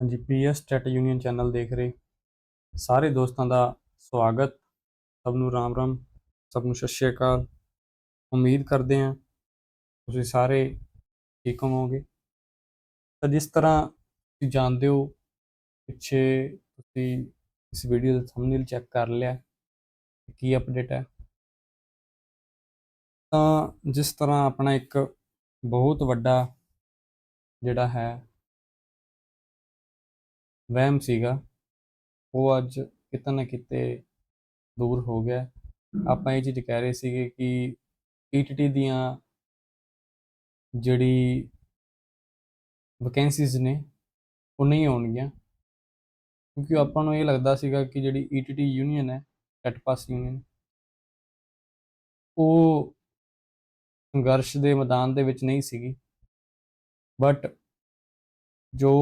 ਹਾਂਜੀ, PS TET union channel ਦੇਖ ਰਹੇ। ਸਾਰੇ ਦੋਸਤਾਂ ਦਾ ਸਵਾਗਤ। ਸਭ ਨੂੰ ਰਾਮ ਰਾਮ, ਸਭ ਨੂੰ ਸਤਿ ਸ਼੍ਰੀ ਅਕਾਲ। ਉਮੀਦ ਕਰਦੇ ਹਾਂ ਤੁਸੀਂ ਸਾਰੇ ਠੀਕ ਹੋਵੋਗੇ। ਤਾਂ ਜਿਸ ਤਰ੍ਹਾਂ ਤੁਸੀਂ ਜਾਣਦੇ ਹੋ, ਪਿੱਛੇ ਤੁਸੀਂ ਇਸ ਵੀਡੀਓ ਦਾ ਥੰਬਨੇਲ ਚੈੱਕ ਕਰ ਲਿਆ ਕੀ ਅਪਡੇਟ ਹੈ। ਤਾਂ ਜਿਸ ਤਰ੍ਹਾਂ ਆਪਣਾ ਇੱਕ ਬਹੁਤ ਵੱਡਾ ਜਿਹੜਾ ਹੈ ਵਹਿਮ ਸੀਗਾ। ਉਹ ਅੱਜ ਕਿਤੇ ਨਾ ਕਿਤੇ ਦੂਰ ਹੋ ਗਿਆ। ਆਪਾਂ ਇਹ ਚੀਜ਼ ਕਹਿ ਰਹੇ ਸੀਗੇ ਕਿ ਈਟੀਟੀ ਦੀਆਂ ਜਿਹੜੀ ਵੈਕੈਂਸੀਜ਼ ਨੇ, ਉਹ ਨਹੀਂ ਆਉਣਗੀਆਂ। ਕਿਉਂਕਿ ਆਪਾਂ ਨੂੰ ਇਹ ਲੱਗਦਾ ਸੀਗਾ ਕਿ ਜਿਹੜੀ ਈਟੀਟੀ ਯੂਨੀਅਨ ਹੈ ਟੈਟ ਪਾਸ ਯੂਨੀਅਨ ਉਹ ਸੰਘਰਸ਼ ਦੇ ਮੈਦਾਨ ਦੇ ਵਿੱਚ ਨਹੀਂ ਸੀਗੀ। ਬਟ ਜੋ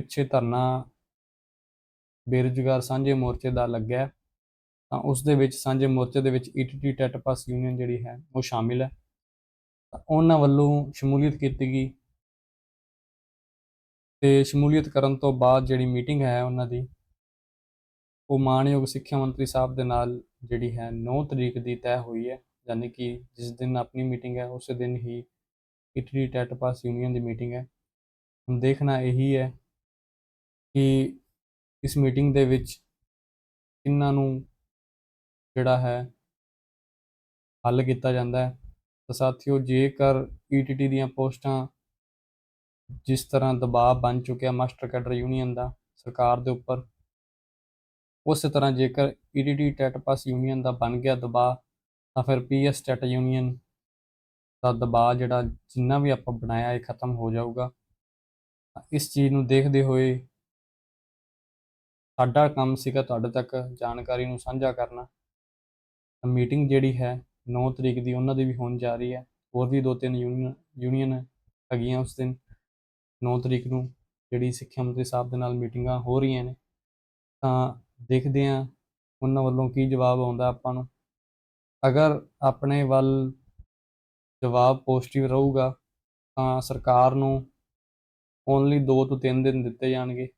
ਪਿੱਛੇ ਧਰਨਾ ਬੇਰੁਜ਼ਗਾਰ ਸਾਂਝੇ ਮੋਰਚੇ ਦਾ ਲੱਗਿਆ ਤਾਂ ਉਸ ਦੇ ਵਿੱਚ ਸਾਂਝੇ ਮੋਰਚੇ ਦੇ ਵਿੱਚ ਈਟੀਟੀ ਟੈਟ ਪਾਸ ਯੂਨੀਅਨ ਜਿਹੜੀ ਹੈ, ਉਹ ਸ਼ਾਮਿਲ ਹੈ। ਉਹਨਾਂ ਵੱਲੋਂ ਸ਼ਮੂਲੀਅਤ ਕੀਤੀ ਗਈ ਤੇ ਸ਼ਮੂਲੀਅਤ ਕਰਨ ਤੋਂ ਬਾਅਦ ਜਿਹੜੀ ਮੀਟਿੰਗ ਹੈ ਉਹਨਾਂ ਦੀ, ਉਹ ਮਾਨਯੋਗ ਸਿੱਖਿਆ ਮੰਤਰੀ ਸਾਹਿਬ ਦੇ ਨਾਲ ਜਿਹੜੀ ਹੈ 9 ਤਰੀਕ ਦੀ ਤੈਅ ਹੋਈ ਹੈ, ਯਾਨੀ ਕਿ ਜਿਸ ਦਿਨ ਆਪਣੀ ਮੀਟਿੰਗ ਹੈ, ਉਸੇ ਦਿਨ ਹੀ ਈਟੀਟੀ ਟੈਟ ਪਾਸ ਯੂਨੀਅਨ ਦੀ ਮੀਟਿੰਗ ਹੈ। ਹੁਣ ਦੇਖਣਾ ਇਹੀ ਹੈ ਕਿ ਇਸ ਮੀਟਿੰਗ ਦੇ ਵਿੱਚ ਇਹਨਾਂ ਨੂੰ ਜਿਹੜਾ ਹੈ ਹੱਲ ਕੀਤਾ ਜਾਂਦਾ ਹੈ। ਤਾਂ ਸਾਥੀਓ, ਜੇਕਰ ਈਟੀਟੀ ਦੀਆਂ ਪੋਸਟਾਂ ਜਿਸ ਤਰ੍ਹਾਂ ਦਬਾਅ ਬਣ ਚੁੱਕਿਆ ਮਾਸਟਰ ਕੈਡਰ ਯੂਨੀਅਨ ਦਾ, ਸਰਕਾਰ ਦੇ ਉੱਪਰ, ਉਸੇ ਤਰ੍ਹਾਂ ਜੇਕਰ ਈਟੀਟੀ ਟੈਟ ਪਾਸ ਯੂਨੀਅਨ ਦਾ ਬਣ ਗਿਆ ਦਬਾਅ, ਤਾਂ ਫਿਰ ਪੀਐਸ ਟੈਟ ਯੂਨੀਅਨ ਦਾ ਦਬਾਅ ਜਿਹੜਾ ਜਿੰਨਾ ਵੀ ਆਪਾਂ ਬਣਾਇਆ, ਇਹ ਖਤਮ ਹੋ ਜਾਊਗਾ। ਇਸ ਚੀਜ਼ ਨੂੰ ਦੇਖਦੇ ਹੋਏ ਸਾਡਾ ਕੰਮ ਸੀਗਾ ਤੁਹਾਡੇ ਤੱਕ ਜਾਣਕਾਰੀ ਨੂੰ ਸਾਂਝਾ ਕਰਨਾ। ਮੀਟਿੰਗ ਜਿਹੜੀ ਹੈ 9 ਤਰੀਕ ਦੀ ਉਹਨਾਂ ਦੀ ਵੀ ਹੋਣ ਜਾ ਰਹੀ ਹੈ। ਹੋਰ ਵੀ ਦੋ ਤਿੰਨ ਯੂਨੀਅਨ ਯੂਨੀਅਨ ਹੈਗੀਆਂ ਉਸ ਦਿਨ। 9 ਤਰੀਕ ਨੂੰ ਜਿਹੜੀ ਸਿੱਖਿਆ ਮੰਤਰੀ ਸਾਹਿਬ ਦੇ ਨਾਲ ਮੀਟਿੰਗਾਂ ਹੋ ਰਹੀਆਂ ਨੇ। ਤਾਂ ਦੇਖਦੇ ਹਾਂ ਉਹਨਾਂ ਵੱਲੋਂ ਕੀ ਜਵਾਬ ਆਉਂਦਾ ਆਪਾਂ ਨੂੰ। ਅਗਰ ਆਪਣੇ ਵੱਲ ਜਵਾਬ ਪੋਜ਼ਿਟਿਵ ਰਹੂਗਾ, ਤਾਂ ਸਰਕਾਰ ਨੂੰ ਓਨਲੀ 2 ਤੋਂ 3 ਦਿਨ ਦਿੱਤੇ ਜਾਣਗੇ।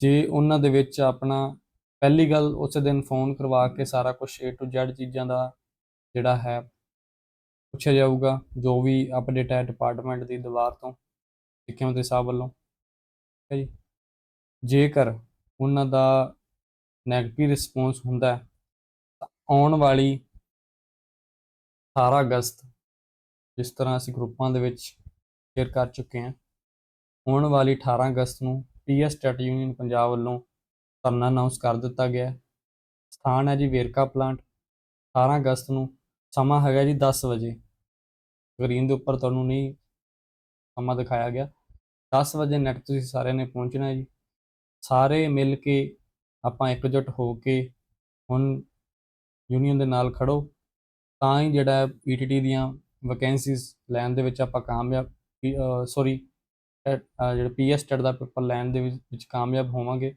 ਜੇ ਉਹਨਾਂ ਦੇ ਵਿੱਚ ਆਪਣਾ ਪਹਿਲੀ ਗੱਲ ਉਸੇ ਦਿਨ ਫੋਨ ਕਰਵਾ ਕੇ ਸਾਰਾ ਕੁਝ A to Z ਚੀਜ਼ਾਂ ਦਾ ਜਿਹੜਾ ਹੈ, ਪੁੱਛਿਆ ਜਾਊਗਾ, ਜੋ ਵੀ ਅਪਡੇਟ ਹੈ ਡਿਪਾਰਟਮੈਂਟ ਦੀ ਦੀਵਾਰ ਤੋਂ, ਸਿੱਖਿਆ ਮੰਤਰੀ ਸਾਹਿਬ ਵੱਲੋਂ। ਠੀਕ ਹੈ ਜੀ? ਜੇਕਰ ਉਹਨਾਂ ਦਾ ਨੈਗੇਟਿਵ ਰਿਸਪੌਂਸ ਹੁੰਦਾ ਹੈ, ਤਾਂ ਆਉਣ ਵਾਲੀ 18 ਅਗਸਤ, ਜਿਸ ਤਰ੍ਹਾਂ ਅਸੀਂ ਗਰੁੱਪਾਂ ਦੇ ਵਿੱਚ ਸ਼ੇਅਰ ਕਰ ਚੁੱਕੇ ਹਾਂ, ਆਉਣ ਵਾਲੀ 18 ਅਗਸਤ ਨੂੰ ਪੀਐਸ ਟੈਟ ਯੂਨੀਅਨ ਪੰਜਾਬ ਵੱਲੋਂ ਧਰਨਾ ਅਨਾਉਂਸ ਕਰ ਦਿੱਤਾ ਗਿਆ ਹੈ। ਸਥਾਨ ਹੈ ਜੀ ਵੇਰਕਾ ਪਲਾਂਟ 18 ਅਗਸਤ ਨੂੰ ਸਮਾਂ ਹੈਗਾ ਜੀ 10 ਵਜੇ। ਸਕਰੀਨ ਦੇ ਉੱਪਰ ਤੁਹਾਨੂੰ ਨਹੀਂ ਸਮਾਂ ਦਿਖਾਇਆ ਗਿਆ। 10 ਵਜੇ ਨੈਟ ਤੁਸੀਂ ਸਾਰਿਆਂ ਨੇ ਪਹੁੰਚਣਾ ਹੈ ਜੀ। ਸਾਰੇ ਮਿਲ ਕੇ ਆਪਾਂ ਇਕਜੁੱਟ ਹੋ ਕੇ ਹੁਣ ਯੂਨੀਅਨ ਦੇ ਨਾਲ ਖੜੋ। ਤਾਂ ਹੀ ਜਿਹੜਾ ਈਟੀਟੀ ਦੀਆਂ ਵੈਕੈਂਸੀਜ਼ ਲੈਣ ਦੇ ਵਿੱਚ ਆਪਾਂ ਕਾਮਯਾਬ ਸੌਰੀ ਜਿਹੜਾ ਪੀਐਸ ਟੈਟ ਦਾ ਪੇਪਰ ਲੈਣ ਦੇ ਵਿੱਚ ਕਾਮਯਾਬ ਹੋਵਾਂਗੇ।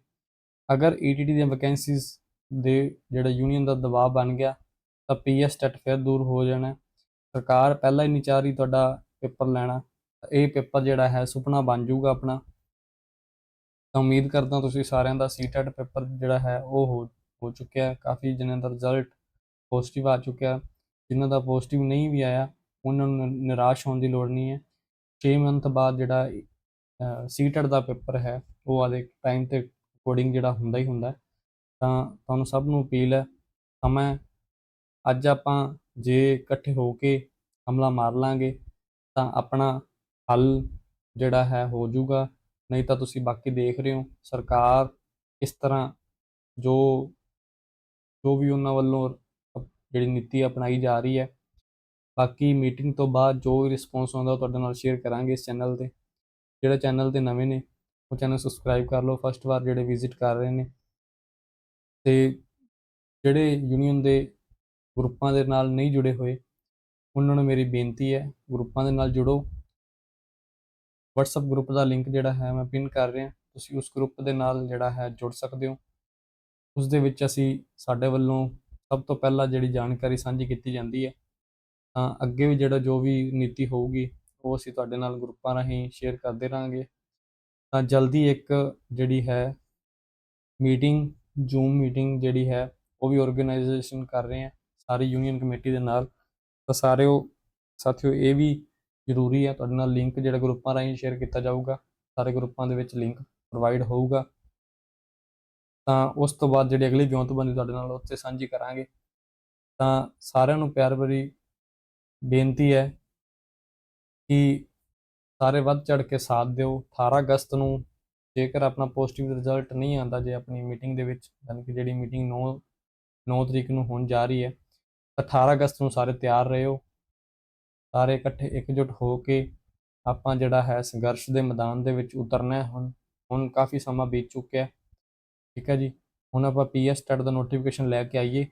ਅਗਰ ਈਟੀਟੀ ਦੀਆਂ ਵੈਕੈਂਸੀਜ਼ ਦੇ ਜਿਹੜਾ ਯੂਨੀਅਨ ਦਾ ਦਬਾਅ ਬਣ ਗਿਆ, ਤਾਂ ਪੀਐਸ ਟੈਟ ਫਿਰ ਦੂਰ ਹੋ ਜਾਣਾ। ਸਰਕਾਰ ਪਹਿਲਾਂ ਹੀ ਨਹੀਂ ਚਾਹ ਰਹੀ ਤੁਹਾਡਾ ਪੇਪਰ ਲੈਣਾ ਇਹ ਪੇਪਰ ਜਿਹੜਾ ਹੈ ਸੁਪਨਾ ਬਣ ਜਾਊਗਾ ਆਪਣਾ। ਤਾਂ ਉਮੀਦ ਕਰਦਾ ਤੁਸੀਂ ਸਾਰਿਆਂ ਦਾ ਸੀਟੈਟ ਪੇਪਰ ਜਿਹੜਾ ਹੈ ਉਹ ਹੋ ਹੋ ਚੁੱਕਿਆ ਹੈ। ਕਾਫੀ ਜਿਨ੍ਹਾਂ ਦਾ ਰਿਜ਼ਲਟ ਪੋਜ਼ਿਟਿਵ ਆ ਚੁੱਕਿਆ। ਜਿਨ੍ਹਾਂ ਦਾ ਪੋਜ਼ਿਟਿਵ ਨਹੀਂ ਵੀ ਆਇਆ, ਉਹਨਾਂ ਨੂੰ ਨਿਰਾਸ਼ ਹੋਣ ਦੀ ਲੋੜ ਨਹੀਂ ਹੈ। 6 ਮੰਥ ਬਾਅਦ ਜਿਹੜਾ ਸੀਟੈਟ ਦਾ ਪੇਪਰ ਹੈ, ਉਹ ਆਦੇ ਟਾਈਮ ਤੇ ਅਕੋਰਡਿੰਗ ਜਿਹੜਾ ਹੁੰਦਾ ਹੀ ਹੁੰਦਾ ਤਾਂ ਤੁਹਾਨੂੰ ਸਭ ਨੂੰ ਅਪੀਲ ਹੈ, ਸਮਾਂ ਅੱਜ ਆਪਾਂ ਜੇ ਇਕੱਠੇ ਹੋ ਕੇ ਹਮਲਾ ਮਾਰ ਲਾਂਗੇ, ਤਾਂ ਆਪਣਾ ਹੱਲ ਜਿਹੜਾ ਹੈ ਹੋ ਜਾਊਗਾ। ਨਹੀਂ ਤਾਂ ਤੁਸੀਂ ਬਾਕੀ ਦੇਖ ਰਹੇ ਹੋ, ਸਰਕਾਰ ਇਸ ਤਰ੍ਹਾਂ ਜੋ ਜੋ ਵੀ ਉਹਨਾਂ ਵੱਲੋਂ ਜਿਹੜੀ ਨੀਤੀ ਅਪਣਾਈ ਜਾ ਰਹੀ ਹੈ, ਬਾਕੀ ਮੀਟਿੰਗ ਤੋਂ ਬਾਅਦ ਜੋ ਵੀ ਰਿਸਪੌਂਸ ਆਉਂਦਾ ਉਹ ਤੁਹਾਡੇ ਨਾਲ ਸ਼ੇਅਰ ਕਰਾਂਗੇ ਇਸ ਚੈਨਲ ਤੇ। ਜਿਹੜੇ ਚੈਨਲ ਤੇ ਨਵੇਂ ਨੇ, ਉਹ ਚੈਨਲ ਸਬਸਕ੍ਰਾਈਬ ਕਰ ਲਓ। ਫਸਟ ਵਾਰ ਜਿਹੜੇ ਵਿਜ਼ਿਟ ਕਰ ਰਹੇ ਨੇ, ਤੇ ਜਿਹੜੇ ਯੂਨੀਅਨ ਦੇ ਗਰੁੱਪਾਂ ਦੇ ਨਾਲ ਨਹੀਂ ਜੁੜੇ ਹੋਏ, ਉਹਨਾਂ ਨੂੰ ਮੇਰੀ ਬੇਨਤੀ ਹੈ, ਗਰੁੱਪਾਂ ਦੇ ਨਾਲ ਜੁੜੋ। WhatsApp ਗਰੁੱਪ ਦਾ ਲਿੰਕ ਜਿਹੜਾ ਹੈ, ਮੈਂ ਪਿਨ ਕਰ ਰਿਹਾ। ਤੁਸੀਂ ਉਸ ਗਰੁੱਪ ਦੇ ਨਾਲ ਜਿਹੜਾ ਹੈ, ਜੁੜ ਸਕਦੇ ਹੋ। ਉਸ ਦੇ ਵਿੱਚ ਅਸੀਂ ਸਾਡੇ ਵੱਲੋਂ ਸਭ ਤੋਂ ਪਹਿਲਾਂ ਜਿਹੜੀ ਜਾਣਕਾਰੀ ਸਾਂਝੀ ਕੀਤੀ ਜਾਂਦੀ ਹੈ, ਤਾਂ ਅੱਗੇ ਵੀ ਜਿਹੜਾ ਜੋ ਵੀ ਨੀਤੀ ਹੋਊਗੀ ਉਹ ਅਸੀਂ ਤੁਹਾਡੇ ਨਾਲ ਗਰੁੱਪਾਂ ਰਾਹੀਂ ਸ਼ੇਅਰ ਕਰਦੇ ਰਹਾਂਗੇ। ਤਾਂ ਜਲਦੀ ਇੱਕ ਜਿਹੜੀ ਹੈ ਮੀਟਿੰਗ ਜ਼ੂਮ ਮੀਟਿੰਗ ਜਿਹੜੀ ਹੈ, ਉਹ ਵੀ ਆਰਗੇਨਾਈਜੇਸ਼ਨ ਕਰ ਰਹੇ ਆ ਸਾਰੀ ਯੂਨੀਅਨ ਕਮੇਟੀ ਦੇ ਨਾਲ। ਤਾਂ ਸਾਰੇ ਉਹ ਸਾਥੀਓ, ਇਹ ਵੀ ਜ਼ਰੂਰੀ ਹੈ, ਤੁਹਾਡੇ ਨਾਲ ਲਿੰਕ ਜਿਹੜਾ ਗਰੁੱਪਾਂ ਰਾਹੀਂ ਸ਼ੇਅਰ ਕੀਤਾ ਜਾਊਗਾ, ਸਾਰੇ ਗਰੁੱਪਾਂ ਦੇ ਵਿੱਚ ਲਿੰਕ ਪ੍ਰੋਵਾਈਡ ਹੋਊਗਾ। ਤਾਂ ਉਸ ਤੋਂ ਬਾਅਦ ਜਿਹੜੀ ਅਗਲੀ ਵਿਉਂਤਬੰਦੀ ਤੁਹਾਡੇ ਨਾਲ, ਉੱਥੇ ਸਾਂਝੀ ਕਰਾਂਗੇ। ਤਾਂ ਸਾਰਿਆਂ ਨੂੰ ਪਿਆਰ ਭਰੀ ਬੇਨਤੀ ਹੈ ਕਿ ਸਾਰੇ ਵੱਧ ਚੜ ਕੇ ਸਾਥ ਦਿਓ। 18 ਅਗਸਤ ਨੂੰ ਜੇਕਰ ਆਪਣਾ ਪੋਜ਼ਿਟਿਵ ਰਿਜ਼ਲਟ ਨਹੀਂ ਆਉਂਦਾ ਜੇ ਆਪਣੀ ਮੀਟਿੰਗ ਦੇ ਵਿੱਚ, ਯਾਨੀ ਕਿ ਜਿਹੜੀ ਮੀਟਿੰਗ 9 9 ਤਰੀਕ ਨੂੰ ਹੋਣ ਜਾ ਰਹੀ ਹੈ ਤਾਂ 18 ਅਗਸਤ ਨੂੰ ਸਾਰੇ ਤਿਆਰ ਰਹੋ। ਸਾਰੇ ਇਕੱਠੇ ਇਕਜੁੱਟ ਹੋ ਕੇ ਆਪਾਂ ਜਿਹੜਾ ਹੈ ਸੰਘਰਸ਼ ਦੇ ਮੈਦਾਨ ਦੇ ਵਿੱਚ ਉਤਰਨਾ ਹੈ। ਹੁਣ ਹੁਣ ਕਾਫੀ ਸਮਾਂ ਬੀਤ ਚੁੱਕਿਆ ਹੈ। ਠੀਕ ਹੈ ਜੀ? ਹੁਣ ਆਪਾਂ ਪੀਐਸ ਟੈਟ ਦਾ ਨੋਟੀਫਿਕੇਸ਼ਨ ਲੈ ਕੇ ਆਈਏ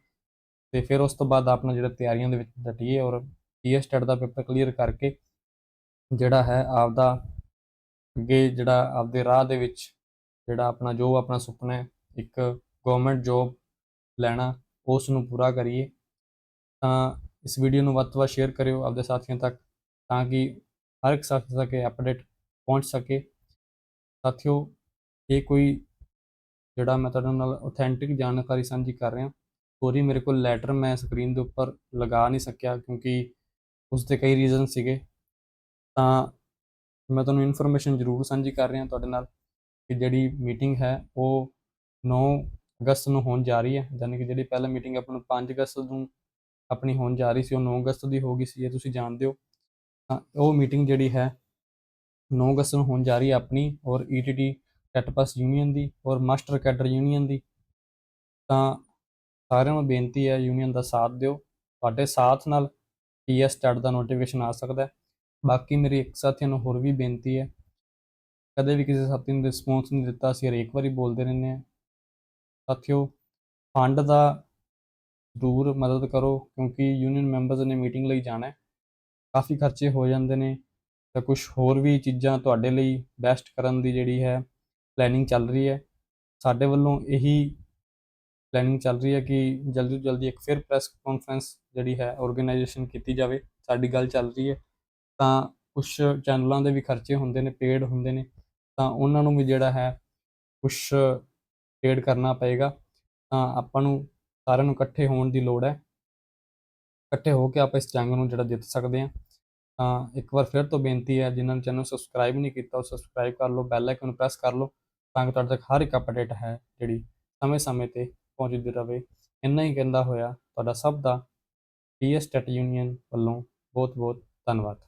ਤੇ ਫਿਰ ਉਸ ਤੋਂ ਬਾਅਦ ਆਪਣਾ ਜਿਹੜਾ ਤਿਆਰੀਆਂ ਦੇ ਵਿੱਚ ਡਟੀਏ ਔਰ ਪੀਐਸ ਟੈਟ ਦਾ ਪੇਪਰ ਕਲੀਅਰ ਕਰਕੇ ਜਿਹੜਾ ਹੈ ਆਪਦਾ ਅੱਗੇ ਜਿਹੜਾ ਆਪਦੇ ਰਾਹ ਦੇ ਵਿੱਚ ਜਿਹੜਾ ਆਪਣਾ ਜੋ ਆਪਣਾ ਸੁਪਨਾ ਹੈ, ਇੱਕ ਗਵਰਨਮੈਂਟ ਜੋਬ ਲੈਣਾ ਉਸ ਨੂੰ ਪੂਰਾ ਕਰੀਏ, ਤਾਂ ਇਸ ਵੀਡੀਓ ਨੂੰ ਵੱਧ ਤੋਂ ਵੱਧ ਸ਼ੇਅਰ ਕਰਿਓ ਆਪਦੇ ਸਾਥੀਆਂ ਤੱਕ, ਤਾਂ ਕਿ ਹਰ ਇੱਕ ਸਾਥੀ ਤੱਕ ਇਹ ਅਪਡੇਟ ਪਹੁੰਚ ਸਕੇ। ਸਾਥੀਓ, ਇਹ ਕੋਈ ਜਿਹੜਾ ਮੈਂ ਤੁਹਾਡੇ ਨਾਲ ਆਥੈਂਟਿਕ ਜਾਣਕਾਰੀ ਸਾਂਝੀ ਕਰ ਰਿਹਾ ਸੋਰੀ ਮੇਰੇ ਕੋਲ ਲੈਟਰ ਮੈਂ ਸਕਰੀਨ ਦੇ ਉੱਪਰ ਲਗਾ ਨਹੀਂ ਸਕਿਆ ਕਿਉਂਕਿ ਉਸ ਦੇ ਕਈ ਰੀਜ਼ਨ ਸੀਗੇ। ਤਾਂ ਮੈਂ ਤੁਹਾਨੂੰ ਇਨਫੋਰਮੇਸ਼ਨ ਜ਼ਰੂਰ ਸਾਂਝੀ ਕਰ ਰਿਹਾ ਤੁਹਾਡੇ ਨਾਲ ਕਿ ਜਿਹੜੀ ਮੀਟਿੰਗ ਹੈ ਉਹ 9 ਅਗਸਤ ਨੂੰ ਹੋਣ ਜਾ ਰਹੀ ਹੈ ਯਾਨੀ ਕਿ ਜਿਹੜੀ ਪਹਿਲਾ ਮੀਟਿੰਗ ਆਪਾਂ ਨੂੰ 5 ਅਗਸਤ ਨੂੰ ਆਪਣੀ ਹੋਣ ਜਾ ਰਹੀ ਸੀ, ਉਹ 9 ਅਗਸਤ ਦੀ ਹੋ ਗਈ ਸੀ, ਇਹ ਤੁਸੀਂ ਜਾਣਦੇ ਹੋ। ਤਾਂ ਉਹ ਮੀਟਿੰਗ ਜਿਹੜੀ ਹੈ 9 ਅਗਸਤ ਨੂੰ ਹੋਣ ਜਾ ਰਹੀ ਹੈ ਆਪਣੀ ਔਰ ਈਟੀਟੀ ਟੈਟਪਸ ਯੂਨੀਅਨ ਦੀ ਔਰ ਮਾਸਟਰ ਕੈਡਰ ਯੂਨੀਅਨ ਦੀ। ਤਾਂ ਸਾਰਿਆਂ ਨੂੰ ਬੇਨਤੀ ਹੈ ਯੂਨੀਅਨ ਦਾ ਸਾਥ ਦਿਓ। ਤੁਹਾਡੇ ਸਾਥ ਨਾਲ ਪੀਐਸ ਟੈਟ ਦਾ ਨੋਟੀਫਿਕੇਸ਼ਨ ਆ ਸਕਦਾ ਹੈ। ਬਾਕੀ ਮੇਰੀ ਇੱਕ ਸਾਥੀਆਂ ਨੂੰ ਹੋਰ ਵੀ ਬੇਨਤੀ ਹੈ, ਕਦੇ ਵੀ ਕਿਸੇ ਸਾਥੀ ਨੂੰ ਰਿਸਪੌਂਸ ਨਹੀਂ ਦਿੱਤਾ, ਅਸੀਂ ਹਰੇਕ ਵਾਰੀ ਬੋਲਦੇ ਰਹਿੰਦੇ ਹਾਂ। ਸਾਥੀਓ ਫੰਡ ਦਾ ਜ਼ਰੂਰ ਮਦਦ ਕਰੋ, ਕਿਉਂਕਿ ਯੂਨੀਅਨ ਮੈਂਬਰਸ ਨੇ ਮੀਟਿੰਗ ਲਈ ਜਾਣਾ ਹੈ। ਕਾਫੀ ਖਰਚੇ ਹੋ ਜਾਂਦੇ ਨੇ, ਤਾਂ ਕੁਝ ਹੋਰ ਵੀ ਚੀਜ਼ਾਂ ਤੁਹਾਡੇ ਲਈ ਬੈਸਟ ਕਰਨ ਦੀ ਜਿਹੜੀ ਹੈ ਪਲੈਨਿੰਗ ਚੱਲ ਰਹੀ ਹੈ। ਸਾਡੇ ਵੱਲੋਂ ਇਹੀ ਪਲੈਨਿੰਗ ਚੱਲ ਰਹੀ ਹੈ ਕਿ ਜਲਦੀ ਤੋਂ ਜਲਦੀ ਇੱਕ ਫਿਰ ਪ੍ਰੈਸ ਕਾਨਫਰੰਸ ਜਿਹੜੀ ਹੈ ਆਰਗੇਨਾਈਜੇਸ਼ਨ ਕੀਤੀ ਜਾਵੇ। ਸਾਡੀ ਗੱਲ ਚੱਲ ਰਹੀ ਹੈ। ਤਾਂ ਕੁਝ ਚੈਨਲਾਂ ਦੇ ਵੀ ਖਰਚੇ ਹੁੰਦੇ ਨੇ ਪੇਡ ਹੁੰਦੇ ਨੇ, ਤਾਂ ਉਹਨਾਂ ਨੂੰ ਵੀ ਜਿਹੜਾ ਹੈ ਕੁਝ ਪੇਡ ਕਰਨਾ ਪਏਗਾ। ਤਾਂ ਆਪਾਂ ਨੂੰ ਸਾਰਿਆਂ ਨੂੰ ਇਕੱਠੇ ਹੋਣ ਦੀ ਲੋੜ ਹੈ। ਇਕੱਠੇ ਹੋ ਕੇ ਆਪਾਂ ਇਸ ਜੰਗ ਨੂੰ ਜਿਹੜਾ ਜਿੱਤ ਸਕਦੇ ਹਾਂ। ਤਾਂ ਇੱਕ ਵਾਰ ਫਿਰ ਤੋਂ ਬੇਨਤੀ ਹੈ, ਜਿਨ੍ਹਾਂ ਨੇ ਚੈਨਲ ਸਬਸਕ੍ਰਾਈਬ ਨਹੀਂ ਕੀਤਾ, ਉਹ ਸਬਸਕ੍ਰਾਈਬ ਕਰ ਲਓ ਬੈਲ ਆਈਕਨ ਪ੍ਰੈਸ ਕਰ ਲਓ, ਤਾਂ ਕਿ ਤੁਹਾਡੇ ਤੱਕ ਹਰ ਇੱਕ ਅਪਡੇਟ ਹੈ ਜਿਹੜੀ ਸਮੇਂ-ਸਮੇਂ ਤੇ ਪਹੁੰਚਦੀ ਰਹੇ। ਇੰਨਾ ਹੀ ਕਹਿੰਦਾ ਹੋਇਆ ਤੁਹਾਡਾ ਸਭ ਦਾ ਪੀਐਸ ਟੈਟ ਯੂਨੀਅਨ ਵੱਲੋਂ ਬਹੁਤ ਬਹੁਤ ਧੰਨਵਾਦ।